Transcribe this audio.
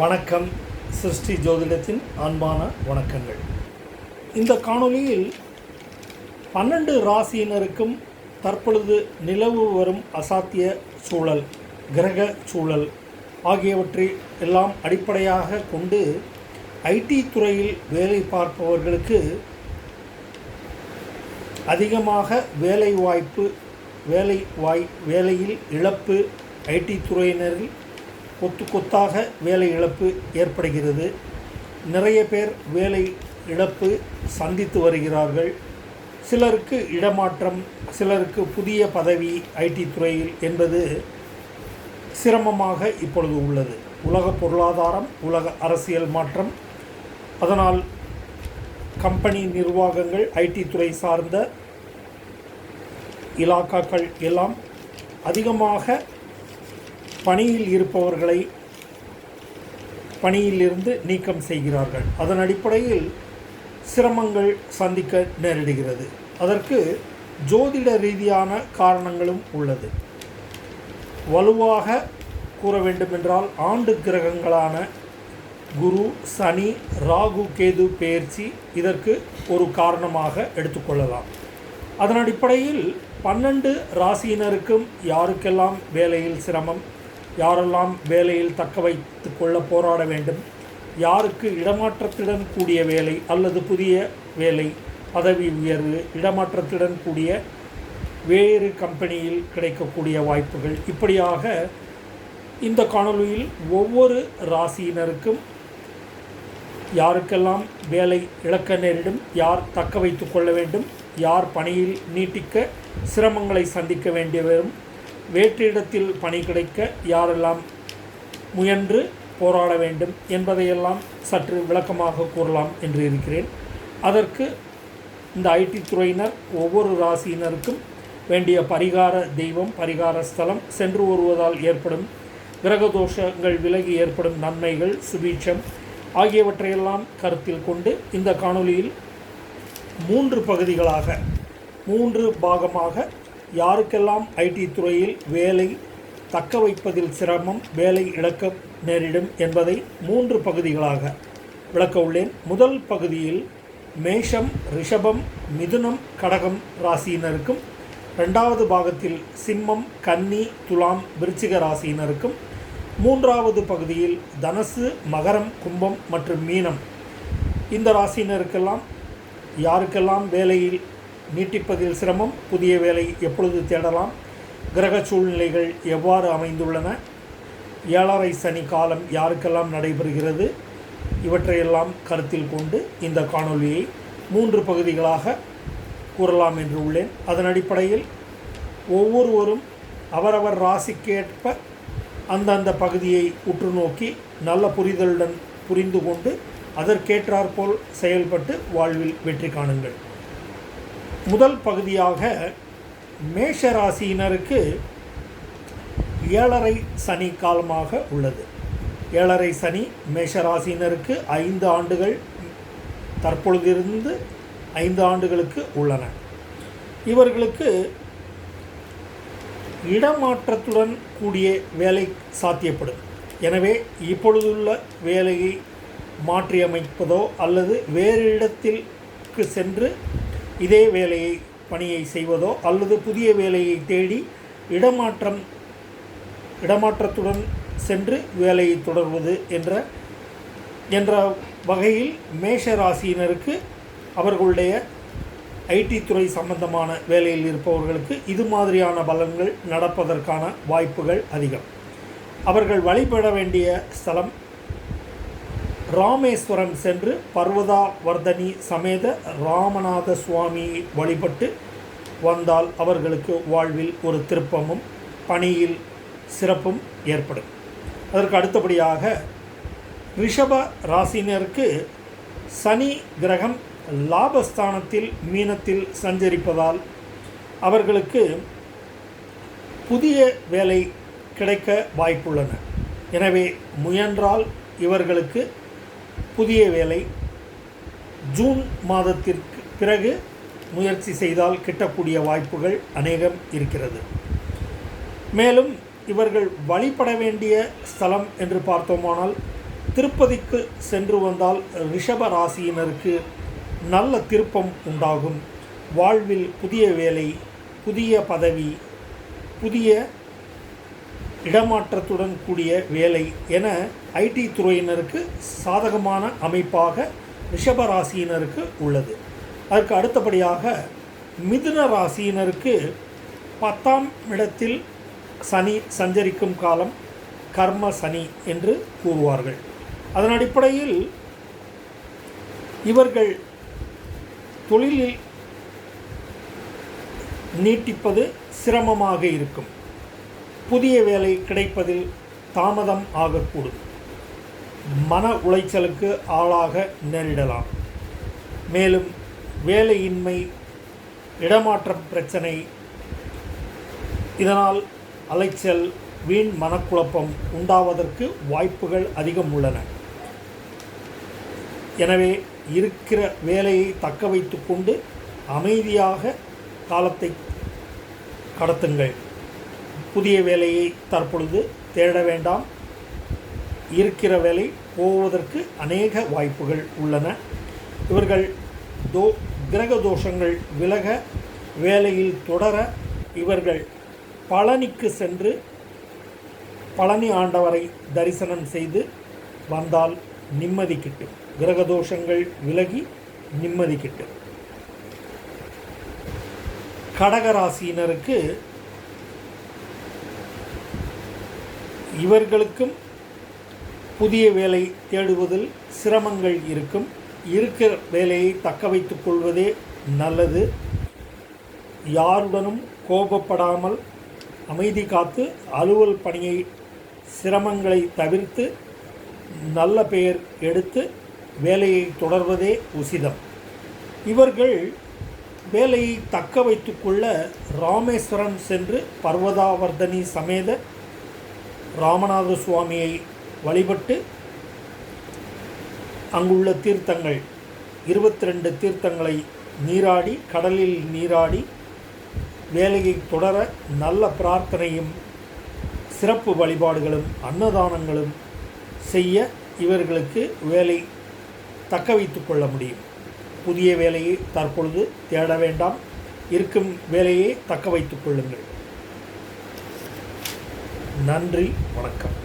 வணக்கம். சிருஷ்டி ஜோதிடத்தின் அன்பான வணக்கங்கள். இந்த காணொளியில் பன்னெண்டு ராசியினருக்கும் தற்பொழுது நிலவு வரும் அசாத்திய சூழல் கிரக சூழல் ஆகியவற்றை எல்லாம் அடிப்படையாக கொண்டு ஐடி துறையில் வேலை பார்ப்பவர்களுக்கு அதிகமாக வேலை வாய்ப்பு வேலை வாய் வேலையில் இழப்பு ஐடி துறையினரில் கொத்து கொத்தாக வேலை இழப்பு ஏற்படுகிறது. நிறைய பேர் வேலை இழப்பு சந்தித்து வருகிறார்கள். சிலருக்கு இடமாற்றம் சிலருக்கு புதிய பதவி ஐடி துறையில் என்பது சிரமமாக இப்பொழுது உள்ளது. உலக பொருளாதாரம் உலக அரசியல் மாற்றம் அதனால் கம்பெனி நிர்வாகங்கள் ஐடி துறை சார்ந்த இலாக்காக்கள் எல்லாம் அதிகமாக பணியில் இருப்பவர்களை பணியிலிருந்து நீக்கம் செய்கிறார்கள். அதன் அடிப்படையில் சிரமங்கள் சந்திக்க நேரிடுகிறது. அதற்கு ஜோதிட ரீதியான காரணங்களும் உள்ளது. வலுவாக கூற வேண்டுமென்றால் ஆண்டு கிரகங்களான குரு சனி ராகு கேது பெயர்ச்சி இதற்கு ஒரு காரணமாக எடுத்துக்கொள்ளலாம் அதன் அடிப்படையில் பன்னெண்டு ராசியினருக்கும் யாருக்கெல்லாம் வேலையில் சிரமம் யாரெல்லாம் வேலையில் தக்க வைத்து கொள்ள போராட வேண்டும் யாருக்கு இடமாற்றத்துடன் கூடிய வேலை அல்லது புதிய வேலை பதவி உயர்வு இடமாற்றத்துடன் கூடிய வேறு கம்பெனியில் கிடைக்கக்கூடிய வாய்ப்புகள். இப்படியாக இந்த காணொலியில் ஒவ்வொரு ராசியினருக்கும் யாருக்கெல்லாம் வேலை இழக்க நேரிடும் யார் தக்க வைத்து கொள்ள வேண்டும் யார் பணியில் நீட்டிக்க சிரமங்களை சந்திக்க வேண்டியவரும் வேற்றிடத்தில் பணி கிடைக்க யாரெல்லாம் முயன்று போராட வேண்டும் என்பதையெல்லாம் சற்று விளக்கமாக கூறலாம் என்று இருக்கிறேன். அதற்கு இந்த ஐடி துறையினர் ஒவ்வொரு ராசியினருக்கும் வேண்டிய பரிகார தெய்வம் பரிகார ஸ்தலம் சென்று வருவதால் ஏற்படும் கிரகதோஷங்கள் விலகி ஏற்படும் நன்மைகள் சுபீட்சம் ஆகியவற்றையெல்லாம் கருத்தில் கொண்டு இந்த காணொளியில் மூன்று பகுதிகளாக மூன்று பாகமாக யாருக்கெல்லாம் ஐடி துறையில் வேலை தக்க வைப்பதில் சிரமம் வேலை இழக்க நேரிடும் என்பதை மூன்று பகுதிகளாக விளக்க உள்ளேன். முதல் பகுதியில் மேஷம் ரிஷபம் மிதுனம் கடகம் ராசியினருக்கும் ரெண்டாவது பாகத்தில் சிம்மம் கன்னி துலாம் விருச்சிக ராசியினருக்கும் மூன்றாவது பகுதியில் தனசு மகரம் கும்பம் மற்றும் மீனம். இந்த ராசியினருக்கெல்லாம் யாருக்கெல்லாம் வேலையில் நீட்டிப்பதில் சிரமம் புதிய வேலை எப்பொழுது தேடலாம்? கிரக சூழ்நிலைகள் எவ்வாறு அமைந்துள்ளன? ஏழரை சனி காலம் யாருக்கெல்லாம் நடைபெறுகிறது? இவற்றையெல்லாம் கருத்தில் கொண்டு இந்த காணொளியை மூன்று பகுதிகளாக கூறலாம் என்று உள்ளேன். அதன் அடிப்படையில் ஒவ்வொருவரும் அவரவர் ராசிக்கேற்ப அந்தந்த பகுதியை உற்று நோக்கி நல்ல புரிதலுடன் புரிந்து கொண்டு அதற்கேற்றாற்போல் செயல்பட்டு வாழ்வில் வெற்றி காணுங்கள். முதல் பகுதியாக மேஷராசியினருக்கு ஏழரை சனி காலமாக உள்ளது. ஏழரை சனி மேஷராசியினருக்கு ஐந்து ஆண்டுகள் தற்பொழுதிருந்து ஐந்து ஆண்டுகளுக்கு உள்ளன. இவர்களுக்கு இடமாற்றத்துடன் கூடிய வேலை சாத்தியப்படும். எனவே இப்பொழுதுள்ள வேலையை மாற்றியமைப்பதோ அல்லது வேறு இடத்திற்கு சென்று இதே வேலையை பணியை செய்வதோ அல்லது புதிய வேலையை தேடி இடமாற்றம் இடமாற்றத்துடன் சென்று வேலையை தொடர்வது என்ற என்ற வகையில் மேஷ ராசியினருக்கு அவர்களுடைய ஐடி துறை சம்பந்தமான வேலையில் இருப்பவர்களுக்கு இது மாதிரியான பலன்கள் நடப்பதற்கான வாய்ப்புகள் அதிகம். அவர்கள் வழிபட வேண்டிய ஸ்தலம் ராமேஸ்வரம் சென்று பர்வதா வர்தனி சமேத ராமநாத சுவாமி வழிபட்டு வந்தால் அவர்களுக்கு வாழ்வில் ஒரு திருப்பமும் பணியில் சிறப்பும் ஏற்படும். அதற்கு அடுத்தபடியாக ரிஷப ராசினருக்கு சனி கிரகம் லாபஸ்தானத்தில் மீனத்தில் சஞ்சரிப்பதால் அவர்களுக்கு புதிய வேலை கிடைக்க வாய்ப்புள்ளன. எனவே முயன்றால் இவர்களுக்கு புதிய வேலை ஜூன் மாதத்திற்கு பிறகு முயற்சி செய்தால் கிட்டக்கூடிய வாய்ப்புகள் அநேகம் இருக்கிறது. மேலும் இவர்கள் வழிபட வேண்டிய ஸ்தலம் என்று பார்த்தோமானால் திருப்பதிக்கு சென்று வந்தால் ரிஷப ராசியினருக்கு நல்ல திருப்பம் உண்டாகும். வாழ்வில் புதிய வேலை புதிய பதவி புதிய இடமாற்றத்துடன் கூடிய வேலை என ஐடி துறையினருக்கு சாதகமான அமைப்பாக ரிஷபராசியினருக்கு உள்ளது. அதற்கு அடுத்தபடியாக மிதுன ராசியினருக்கு பத்தாம் இடத்தில் சனி சஞ்சரிக்கும் காலம் கர்ம சனி என்று கூறுவார்கள். அதன் அடிப்படையில் இவர்கள் தொழிலில் நீட்டிப்பது சிரமமாக இருக்கும். புதிய வேலை கிடைப்பதில் தாமதம் ஆகக்கூடும். மன உளைச்சலுக்கு ஆளாக நேரிடலாம். மேலும் வேலையின்மை இடமாற்றம் பிரச்சனை இதனால் அலைச்சல் வீண் மனக்குழப்பம் உண்டாவதற்கு வாய்ப்புகள் அதிகம் உள்ளன. எனவே இருக்கிற வேலையை தக்க வைத்து கொண்டு அமைதியாக காலத்தை கடத்துங்கள். புதிய வேலையை தற்பொழுது தேட வேண்டாம். இருக்கிற வேலை போவதற்கு அநேக வாய்ப்புகள் உள்ளன. இவர்கள் தோ கிரக தோஷங்கள் விலக வேலையில் தொடர இவர்கள் பழனிக்கு சென்று பழனி ஆண்டவரை தரிசனம் செய்து வந்தால் நிம்மதி கிட்டும். கிரகதோஷங்கள் விலகி நிம்மதி கிட்டும். கடகராசியினருக்கு இவர்களுக்கும் புதிய வேலை தேடுவதில் சிரமங்கள் இருக்கும். இருக்கிற வேலையை தக்க வைத்துக் கொள்வதே நல்லது. யாருடனும் கோபப்படாமல் அமைதி காத்து அலுவல் பணியை சிரமங்களை தவிர்த்து நல்ல பெயர் எடுத்து வேலையை தொடர்வதே உசிதம். இவர்கள் வேலையை தக்க வைத்துக்கொள்ள ராமேஸ்வரம் சென்று பர்வதாவர்தனி சமேத ராமநாத சுவாமியை வழிபட்டு அங்குள்ள தீர்த்தங்கள் இருபத்தி ரெண்டு தீர்த்தங்களை நீராடி கடலில் நீராடி வேலையை தொடர நல்ல பிரார்த்தனையும் சிறப்பு வழிபாடுகளும் அன்னதானங்களும் செய்ய இவர்களுக்கு வேலை தக்க வைத்து கொள்ள முடியும். புதிய வேலையை தற்பொழுது தேட வேண்டாம். இருக்கும் வேலையை தக்க வைத்துக் கொள்ளுங்கள். நன்றி வணக்கம்.